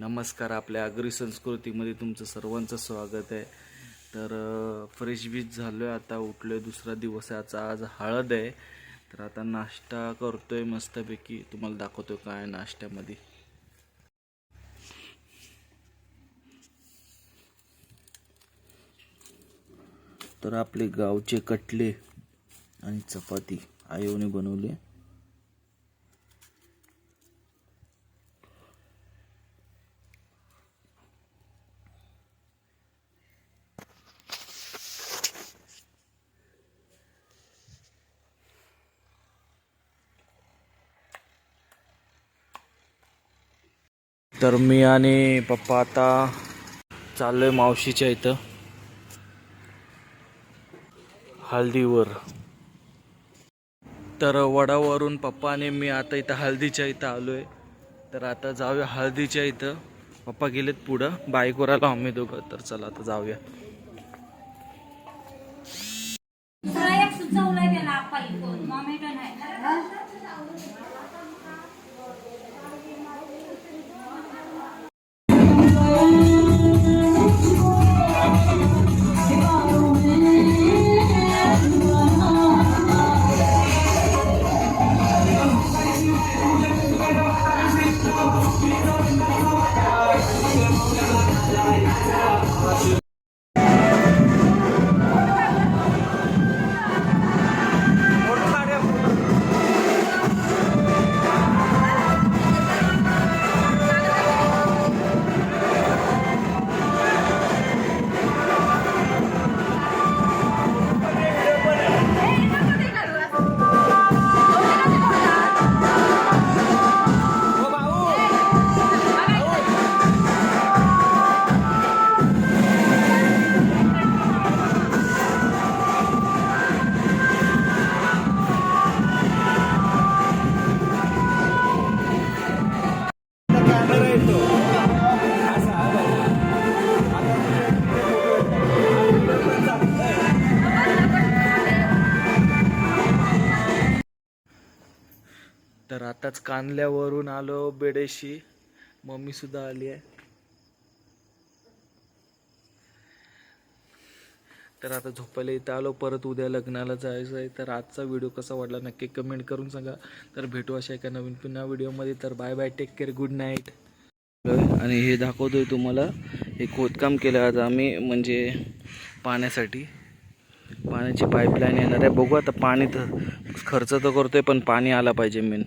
नमस्कार आपल्या आगरी संस्कृतीमध्ये तुमचं सर्वांचं स्वागत आहे. तर फ्रेश बीच झालो आहे आता उठलो आहे दुसरा दिवस आहे आजचा आज हळद आहे. तर आता नाश्ता करतो आहे मस्तपैकी. तुम्हाला दाखवतो काय नाश्त्यामध्ये. तर आपले गावचे कटले आणि चपाती. आयोने बनवले. तर मी आणि पप्पा आता चाललो आहे मावशीच्या इथं. हळदीवर तर वडावरून पप्पा आणि मी आता इथं हळदीच्या इथं आलो आहे तर आता जाऊया हळदीच्या इथं. पप्पा गेलेत पुढं. बाईकवर आलो आम्ही दोघं. तर चला आता जाऊया. तर आताच कांदल्यावरून आलो बेडेशी. मम्मी सुद्धा आली आहे. तर आता झोपायला इथं आलो परत उद्या लग्नाला जायचं आहे. तर आजचा व्हिडिओ कसा वाटला नक्की कमेंट करून सांगा. तर भेटू अशा एका नवीन पुन्हा व्हिडिओमध्ये. तर bye bye take care good night आणि हे दाखवतोय तुम्हाला हे खोदकाम केलं आज आम्ही म्हणजे पाण्यासाठी. पाण्याची पाईपलाईन येणार आहे. बघू आता पाणी तर खर्च तर करतो आहे पण पाणी आला पाहिजे मेन